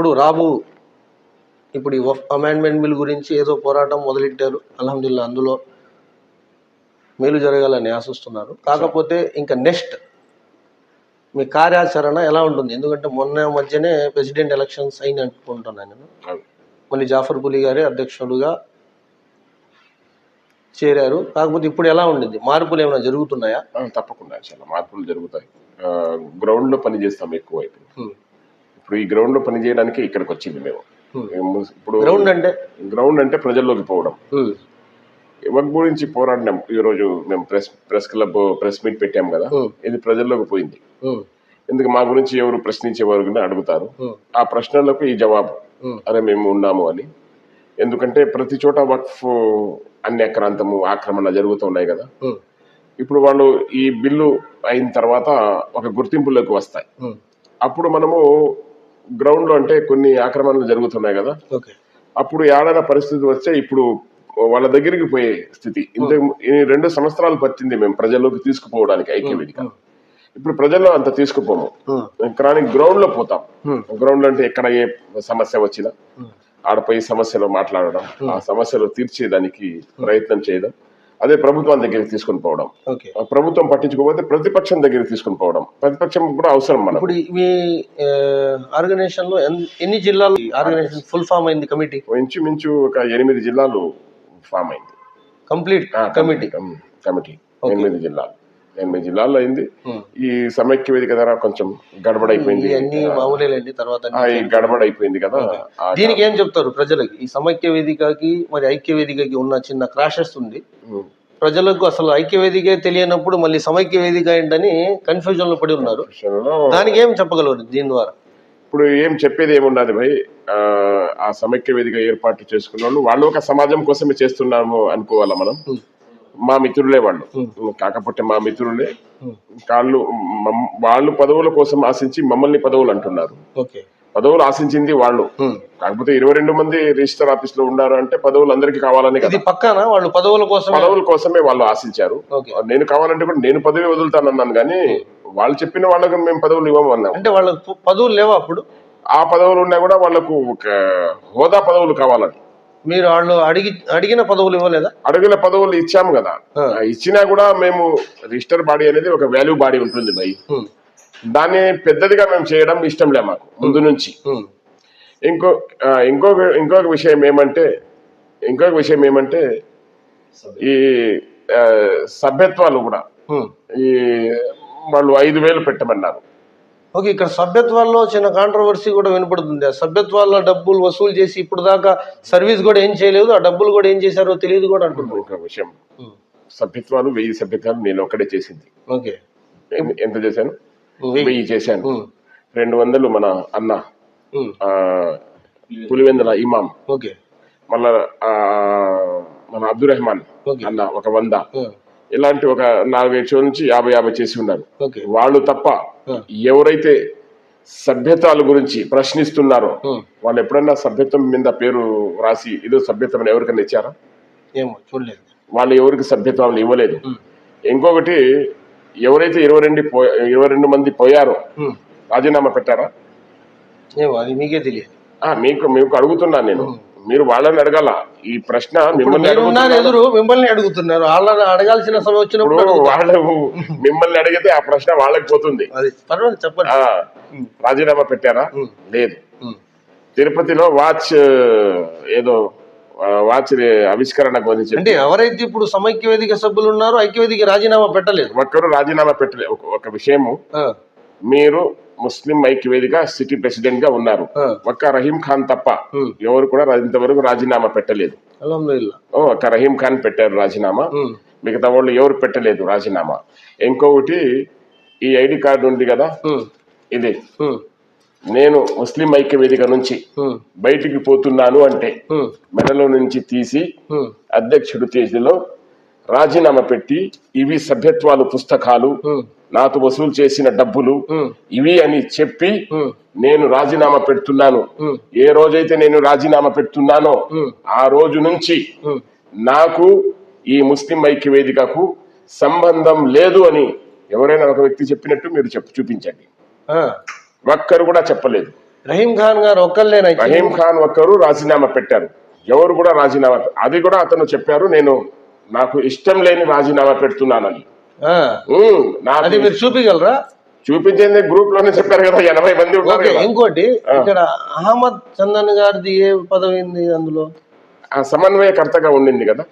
ఇప్పుడు రాబు ఇప్పుడు ఈ అమెండ్మెంట్ బిల్ గురించి ఏదో పోరాటం మొదలెట్టారు. అల్హమ్దుల్లా అందులో మేలు జరగాలని ఆశిస్తున్నారు. కాకపోతే ఇంకా నెక్స్ట్ మీ కార్యాచరణ ఎలా ఉంటుంది? ఎందుకంటే మొన్న మధ్యనే ప్రెసిడెంట్ ఎలక్షన్స్ అయిన అనుకుంటున్నాను నేను. మళ్ళీ జాఫర్ పులి గారే అధ్యక్షుడుగా చేరారు. కాకపోతే ఇప్పుడు ఎలా ఉండింది? మార్పులు ఏమైనా జరుగుతున్నాయా? తప్పకుండా చాలా మార్పులు జరుగుతాయి. గ్రౌండ్లో పని చేస్తాం ఎక్కువ ఇప్పుడు. ఇప్పుడు ఈ గ్రౌండ్లో పని చేయడానికి ఇక్కడికి వచ్చింది మేము. Hmm. మేము ఇప్పుడు గ్రౌండ్ అంటే? గ్రౌండ్ అంటే ప్రజల్లోకి పోవడం. ఉమ్, వర్క్ గురించి పోరాడినాం? ఈ రోజు మేము press press club press meet పెట్టాం కదా? Hmm. ఇది ప్రజల్లోకి పోయింది. ఎందుకు మా గురించి ఎవరు ప్రశ్నించేవారు కూడా అడుగుతారు. ఆ ప్రశ్నలకు ఈ జవాబు. అరే మేము ఉన్నాము అని. ఎందుకంటే ప్రతి చోట వక్ఫ్ అన్యాక్రాంతము ఆక్రమణ జరుగుతున్నాయి కదా. ఇప్పుడు వాళ్ళు ఈ బిల్లు అయిన తర్వాత ఒక గుర్తింపులోకి వస్తాయి. అప్పుడు మనము గ్రౌండ్లో అంటే కొన్ని ఆక్రమణలు జరుగుతున్నాయి కదా. అప్పుడు ఏడైనా పరిస్థితి వస్తే ఇప్పుడు వాళ్ళ దగ్గరికి పోయే స్థితి. ఇంత రెండు సంవత్సరాలు పట్టింది మేము ప్రజల్లోకి తీసుకుపోవడానికి ఐక్యవేదిక. ఇప్పుడు ప్రజల్లో అంత తీసుకుపోము. కానీ గ్రౌండ్లో పోతాం. గ్రౌండ్లో అంటే ఎక్కడ ఏ సమస్య వచ్చినా ఆడపోయి సమస్యలు మాట్లాడడం ఆ సమస్యలు తీర్చేదానికి ప్రయత్నం చేయడం అదే ప్రభుత్వం దగ్గరికి తీసుకొని పోవడం. ప్రభుత్వం పట్టించుకోకపోతే ప్రతిపక్షం దగ్గరికి తీసుకొని పోవడం. ప్రతిపక్షం కూడా అవసరం మనం ఇప్పుడు మీ ఆర్గనైజేషన్లో ఎన్- ఎన్ని జిల్లాలు ఆర్గనైజేషన్ ఫుల్ ఫామ్ అయింది కమిటీ? ఇంచుమించు ఒక ఎనిమిది జిల్లాలు ఫామ్ అయింది. Complete committee. కమిటీ. ఎనిమిది జిల్లాలు. ఎనిమిది జిల్లాల్లో అయింది. ఉమ్. ఈ సమైక్య వేదిక ద్వారా కొంచెం గడబడైపోయింది. మామూలేలండి తర్వాత గడబడైపోయింది కదా. ఆ, దీనికి ఏం చెప్తారు ప్రజలకి? ఈ సమైక్య వేదికకి మరి ఐక్య వేదికకి ఉన్న చిన్న క్రాషెస్ ఉంది. ఉమ్, ప్రజలకు అసలు ఐక్య వేదికే తెలియనప్పుడు మళ్ళీ సమైక్య వేదిక ఏంటని కన్ఫ్యూజన్లో పడి ఉన్నారు. దానికి ఏం చెప్పగలరు దీని ద్వారా? ఇప్పుడు ఏం చెప్పేది ఏమున్నది భయ్? ఆ, సమైక్య వేదిక ఏర్పాటు చేసుకున్న వాళ్ళు వాళ్ళు ఒక సమాజం కోసమే చేస్తున్నాము అనుకోవాలా మనం? మా మిత్రులే వాళ్ళు. కాకపోతే మా మిత్రులే. కాళ్ళు వాళ్ళు పదవుల కోసం ఆశించి మమ్మల్ని పదవులు అంటున్నారు. పదవులు ఆశించింది వాళ్ళు. కాకపోతే ఇరవై రెండు మంది రిజిస్టర్ ఆఫీస్లో ఉన్నారు అంటే పదవులు అందరికీ కావాలని పక్కన? వాళ్ళు పదవుల కోసం పదవుల కోసమే వాళ్ళు ఆశించారు. నేను కావాలంటే కూడా నేను పదవి వదులుతానన్నాను కానీ వాళ్ళు చెప్పిన వాళ్ళకు మేము పదవులు ఇవ్వము అన్నాం అంటే వాళ్ళకి పదవులు లేవా అప్పుడు? ఆ పదవులు ఉన్నా కూడా వాళ్ళకు ఒక హోదా పదవులు కావాలని. మీరు వాళ్ళు అడిగి అడిగిన పదవులు ఇవ్వలేదా? అడుగుల పదవులు ఇచ్చాము కదా. ఇచ్చినా కూడా మేము రిజిస్టర్ బాడీ అనేది ఒక వాల్యూ బాడీ ఉంటుంది భయ్. దాన్ని పెద్దదిగా మేము చేయడం ఇష్టం లే మాకు ముందు నుంచి. ఇంకో ఇంకొక ఇంకొక విషయం ఏమంటే ఇంకొక విషయం ఏమంటే ఈ సభ్యత్వాలు కూడా. ఈ వాళ్ళు ఐదు వేలు పెట్టమన్నారు. ఓకే ఇక్కడ సభ్యత్వాల్లో చిన్న కాంట్రవర్సీ కూడా వినపడుతుంది. ఆ సభ్యత్వాల్లో డబ్బులు వసూలు చేసి ఇప్పుడు దాకా సర్వీస్ కూడా ఏం చేయలేదు ఆ డబ్బులు కూడా ఏం చేశారో తెలియదు కూడా అంటున్నారు ఇంకొక విషయం. సభ్యత్వాలు వెయ్యి సభ్యత్వాలు నేను ఒక్కడే చేసింది. ఓకే. ఎంత చేశాను? వెయ్యి. చేశాను. రెండు వందలు మన అన్న ఆ, పులివెందుల ఇమాం ఓకే. మళ్ళా ఆ, మన అబ్దుల్ రెహమాన్ ఓకే. అన్న ఒక వంద. ఇలాంటి ఒక నాలుగైదు షో నుంచి యాభై యాభై చేసి ఉన్నారు. వాళ్ళు తప్ప ఎవరైతే సభ్యత్వాల గురించి ప్రశ్నిస్తున్నారో వాళ్ళు ఎప్పుడన్నా సభ్యత్వం మీద పేరు రాసి ఇదో సభ్యత్వం ఎవరికైనా ఇచ్చారా? ఏమో చూడలేదు. వాళ్ళు ఎవరికి సభ్యత్వాలు ఇవ్వలేదు. ఇంకొకటి ఎవరైతే ఇరవై రెండు ఇరవై రెండు మంది పోయారో రాజీనామా పెట్టారా? ఏమో అది మీకే తెలియదు. మీకు మీకు అడుగుతున్నాను నేను. మీరు వాళ్ళని అడగాల. ఈ ప్రశ్న మిమ్మల్ని ఉన్నారు. ఎదురు మిమ్మల్ని అడుగుతున్నారు. వాళ్ళని అడగాల్సిన సమయం వచ్చినప్పుడు. వాళ్ళు మిమ్మల్ని అడిగితే ఆ ప్రశ్న వాళ్ళకి పోతుంది. అది పర్వాలేదు చెప్పండి. రాజీనామా పెట్టారా? లేదు. తిరుపతిలో వాచ్ ఏదో వాచ్ ఆవిష్కరణ గురించి అంటే ఎవరైతే ఇప్పుడు సమైక్య వేదిక సభ్యులు ఉన్నారో ఐక్యవేదిక రాజీనామా పెట్టలేదు. ఒక్కరు రాజీనామా పెట్టలే. ఒక- విషయము. మీరు ముస్లిం ఐక్యవేదిక సిటీ ప్రెసిడెంట్గా ఉన్నారు ఒక్క రహీం ఖాన్ తప్ప ఎవరు కూడా ఇంతవరకు రాజీనామా పెట్టలేదు. ఒక్క రహీం ఖాన్ పెట్టారు రాజీనామా. మిగతా వాళ్ళు ఎవరు పెట్టలేదు రాజీనామా. ఇంకొకటి ఈ ఐడి కార్డు ఉంది కదా? ఇది. నేను ముస్లిం ఐక్యవేదిక నుంచి ఉమ్, బయటికి పోతున్నాను అంటే మెడలో నుంచి తీసి అధ్యక్షుడు తేదీలో రాజీనామా పెట్టి ఇవి సభ్యత్వాలు పుస్తకాలు నాతో వసూలు చేసిన డబ్బులు ఇవి అని చెప్పి నేను రాజీనామా పెడుతున్నాను. ఏ రోజైతే నేను రాజీనామా పెడుతున్నానో ఆ రోజు నుంచి నాకు ఈ ముస్లిం ఐక్య వేదికకు సంబంధం లేదు అని ఎవరైనా ఒక వ్యక్తి చెప్పినట్టు మీరు చెప్పు చూపించండి. ఒక్కరు కూడా చెప్పలేదు. రహీం ఖాన్ గారు ఒక్కళ్ళేనా? రహీం ఖాన్ ఒక్కరు రాజీనామా పెట్టారు. ఎవరు కూడా రాజీనామా అది కూడా అతను చెప్పారు నేను నాకు ఇష్టం లేని రాజీనామా పెడుతున్నానని. అది మీరు చూపించగలరా? చూపించింది గ్రూప్లోనే చెప్పారు కదా ఎనభై మంది ఇంకోటి ఇక్కడ అహ్మద్ చందన్ గారిది ఏ పదవి అందులో? ఆ సమన్వయకర్తగా ఉండింది కదా.